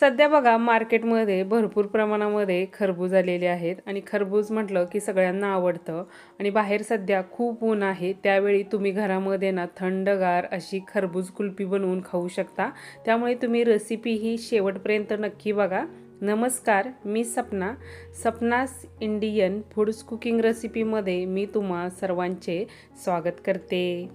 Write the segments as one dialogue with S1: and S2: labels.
S1: सध्या बघा मार्केटमध्ये भरपूर प्रमाणामध्ये खरबूज आलेले आहेत. आणि खरबूज म्हटलं की सगळ्यांना आवडतं. आणि बाहेर सध्या खूप ऊन आहे. त्यावेळी तुम्ही घरामध्ये ना थंडगार अशी खरबूज कुल्फी बनवून खाऊ शकता. त्यामुळे तुम्ही रेसिपी ही शेवटपर्यंत नक्की बघा. नमस्कार मी सपना. सपनास इंडियन फूड्स कुकिंग रेसिपीमध्ये मी तुम्हा सर्वांचे स्वागत करते.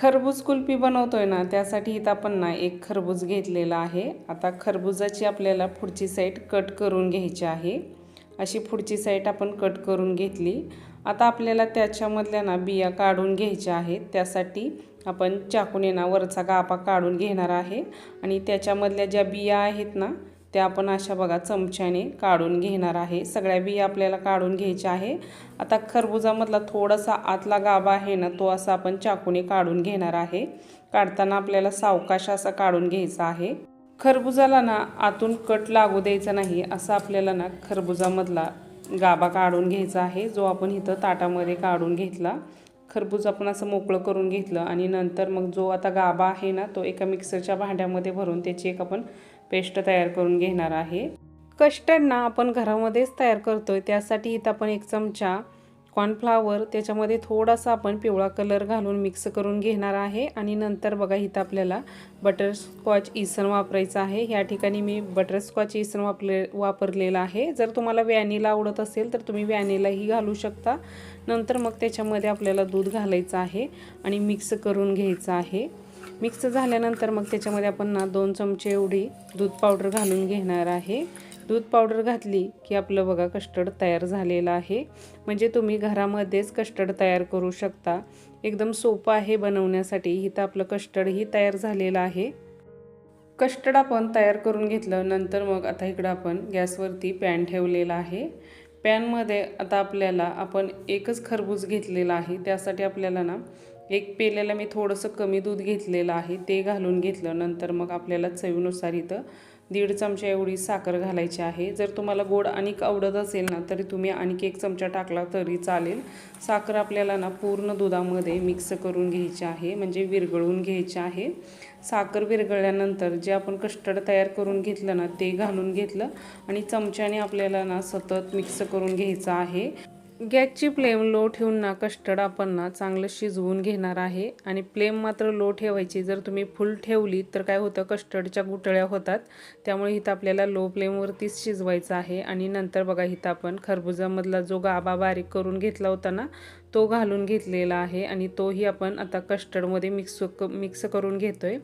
S1: खरबूज कुल्फी बनवतोय ना त्यासाठी इथं आपण ना एक खरबूज घेतलेला आहे. आता खरबुजाची आपल्याला पुढची साईड कट करून घ्यायची आहे. अशी पुढची साईड आपण कट करून घेतली. आता आपल्याला त्याच्यामधल्या ना बिया काढून घ्यायच्या आहेत. त्यासाठी आपण चाकूने ना वरचा गापा काढून घेणार आहे. आणि त्याच्यामधल्या ज्या बिया आहेत ना त्या आपण अशा बघा चमच्याने काढून घेणार आहे. सगळ्या बिया आपल्याला काढून घ्यायच्या आहे. आता खरबुजामधला थोडासा आतला गाभा आहे ना तो असा आपण चाकूने काढून घेणार आहे. काढताना आपल्याला सावकाश असा काढून घ्यायचा आहे. खरबुजाला ना आतून कट लागू द्यायचा नाही असा आपल्याला ना खरबुजामधला गाभा काढून घ्यायचा आहे जो आपण इथं ताटामध्ये काढून घेतला. खरबूज आपण असं मोकळं करून घेतलं आणि नंतर मग जो आता गाभा आहे ना तो एका मिक्सरच्या भांड्यामध्ये भरून त्याची एक आपण पेस्ट तयार करून घेणार आहे. कस्टर्ड ना आपण घरामध्येच तयार करतो आहे त्यासाठी इथं आपण एक चमचा कॉर्नफ्लावर त्याच्यामध्ये थोडासा आपण पिवळा कलर घालून मिक्स करून घेणार आहे. आणि नंतर बघा इथं आपल्याला बटरस्कॉच इसन वापरायचं आहे. ह्या ठिकाणी मी बटरस्कॉच इसन वापरले वापरलेलं आहे. जर तुम्हाला व्हॅनिला आवडत असेल तर तुम्ही व्हॅनिलाही घालू शकता. नंतर मग त्याच्यामध्ये आपल्याला दूध घालायचं आहे आणि मिक्स करून घ्यायचं आहे. मिक्स झाल्यानंतर मग त्याच्यामध्ये आपण ना दोन चमचे एवढी दूध पावडर घालून घेणार आहे. दूध पावडर घातली की आपलं बघा कस्टर्ड तयार झालेलं आहे. म्हणजे तुम्ही घरामध्येच कस्टर्ड तयार करू शकता. एकदम सोपं आहे बनवण्यासाठी. इथं आपलं कस्टर्डही तयार झालेलं आहे. कस्टर्ड आपण तयार करून घेतलं नंतर मग आता इकडं आपण गॅसवरती पॅन ठेवलेला आहे. पॅनमध्ये आता आपल्याला आपण एकच खरबूज घेतलेला आहे. त्यासाठी आपल्याला ना एक पेल्याला मी थोडंसं कमी दूध घेतलेलं आहे ते घालून घेतलं. नंतर मग आपल्याला चवीनुसार इथं दीड चमचा एवढी साखर घालायची आहे. जर तुम्हाला गोड आणिक आवडत असेल ना तरी तुम्ही आणखी एक चमचा टाकला तरी चालेल. साखर आपल्याला ना पूर्ण दुधामध्ये मिक्स करून घ्यायची आहे म्हणजे विरघळून घ्यायची आहे. साखर विरघळल्यानंतर जे आपण कस्टर्ड तयार करून घेतलं ना ते घालून घेतलं आणि चमच्याने आपल्याला ना सतत मिक्स करून घ्यायचं आहे. गॅसची फ्लेम लो ठेवून ना कस्टर्ड आपण ना चांगलं शिजवून घेणार आहे. आणि फ्लेम मात्र लो ठेवायची. जर तुम्ही फुल ठेवली तर काय होतं? कस्टर्डच्या गुटळ्या होतात. त्यामुळे इथं आपल्याला लो फ्लेमवरतीच शिजवायचं आहे. आणि नंतर बघा इथं आपण खरबुजामधला जो गाबा बारीक करून घेतला होता ना तो घालून घेतलेला आहे. आणि तोही आपण आता कस्टर्डमध्ये मिक्स क मिक्स करून घेतो आहे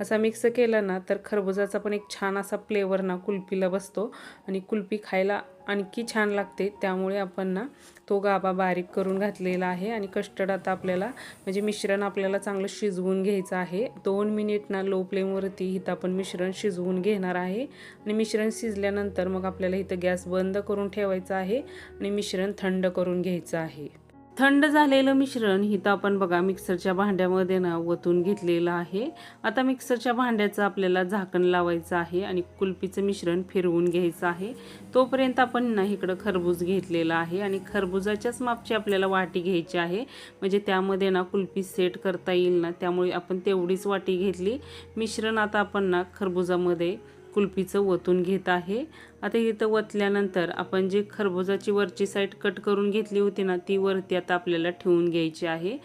S1: असा मिक्स केला ना तर खरबुजाचा पण एक छान असा फ्लेवर ना कुल्फीला बसतो. आणि कुल्फी खायला आणखी छान लागते. त्यामुळे आपण ना तो गाबा बारीक करून घातलेला आहे आणि कस्टर्ड आता आपल्याला म्हणजे मिश्रण आपल्याला चांगलं शिजवून घ्यायचं आहे. दोन मिनिट ना लो फ्लेमवरती इथं आपण मिश्रण शिजवून घेणार आहे. आणि मिश्रण शिजल्यानंतर मग आपल्याला इथं गॅस बंद करून ठेवायचं आहे आणि मिश्रण थंड करून घ्यायचं आहे. थंड झालेलं मिश्रण हिथं आपण बघा मिक्सरच्या भांड्यामध्ये ना वतून घेतलेलं आहे. आता मिक्सरच्या भांड्याचं आपल्याला झाकण लावायचं आहे आणि कुल्फीचं मिश्रण फिरवून घ्यायचं आहे. तोपर्यंत आपण ना इकडं खरबूज घेतलेलं आहे आणि खरबुजाच्याच मापची आपल्याला वाटी घ्यायची आहे. म्हणजे त्यामध्ये ना कुल्फी सेट करता येईल ना त्यामुळे आपण तेवढीच वाटी घेतली. मिश्रण आता आपण ना खरबुजामध्ये कुल्फीचं वतून घेत आहे. आता इथं वतल्यानंतर आपण जी खरबुजाची वरची साईड कट करून घेतली होती ना ती वरती आता आपल्याला ठेवून घ्यायची आहे.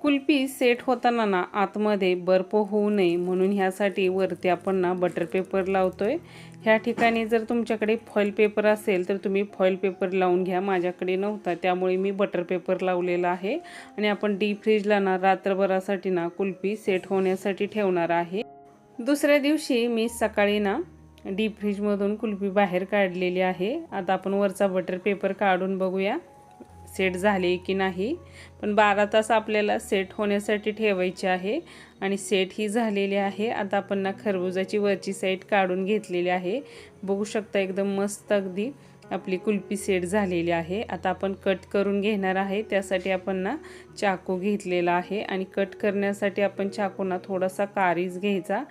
S1: कुल्फी सेट होताना ना आतमध्ये बर्फ होऊ नये म्हणून ह्यासाठी वरती आपण ना बटर पेपर लावतोय. ह्या ठिकाणी जर तुमच्याकडे फॉईल पेपर असेल तर तुम्ही फॉईल पेपर लावून घ्या. माझ्याकडे नव्हता त्यामुळे मी बटर पेपर लावलेला आहे. आणि आपण डीप फ्रीजला ना रात्रभरासाठी ना कुल्फी सेट होण्यासाठी ठेवणार आहे. दुसऱ्या दिवशी मी सकाळी ना डीप फ्रीजमधून कुल्फी बाहेर काढलेली आहे. आता आपण वरचा बटर पेपर काढून बघूया सेट झाले की नाही. पण बारा तास आपल्याला सेट होण्यासाठी ठेवायचे आहे आणि सेट ही झालेली आहे. आता आपण ना खरबुजाची वरची साईड काढून घेतलेली आहे. बघू शकता एकदम मस्त अगदी आपली कुल्फी सेट झालेली आहे. आता आपण कट करून घेणार आहे. त्यासाठी आपण ना चाकू घेतलेला आहे आणि कट करण्यासाठी आपण चाकूना थोडासा कारीज घ्यायचा.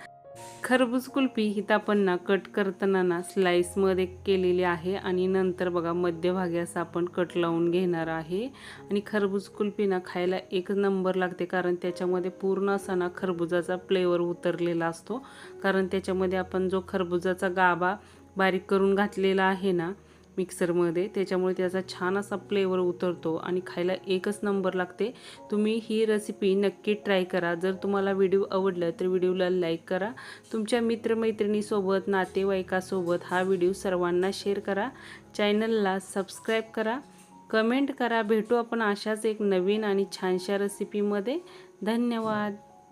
S1: खरबूज कुल्फी ही आपण ना कट करताना ना स्लाईसमध्ये केलेली आहे आणि नंतर बघा मध्यभागी असं आपण कट लावून घेणार आहे. आणि खरबूज कुल्फी ना खायला एक नंबर लागते कारण त्याच्यामध्ये पूर्ण असा ना खरबुजाचा फ्लेवर उतरलेला असतो. कारण त्याच्यामध्ये आपण जो खरबुजाचा गाबा बारीक करून घातलेला आहे ना मिक्सरमध्ये. त्याच्यामुळे त्याचा छान असा फ्लेवर उतरतो आणि खायला एकच नंबर लागते. तुम्ही ही रेसिपी नक्की ट्राय करा. जर तुम्हाला व्हिडिओ आवडला तर व्हिडिओला लाईक करा. तुमच्या मित्रमैत्रिणीसोबत नातेवाईकासोबत हा व्हिडिओ सर्वांना शेअर करा. चॅनलला सबस्क्राईब करा. कमेंट करा. भेटू आपण अशाच एक नवीन आणि छानशा रेसिपीमध्ये धन्यवाद.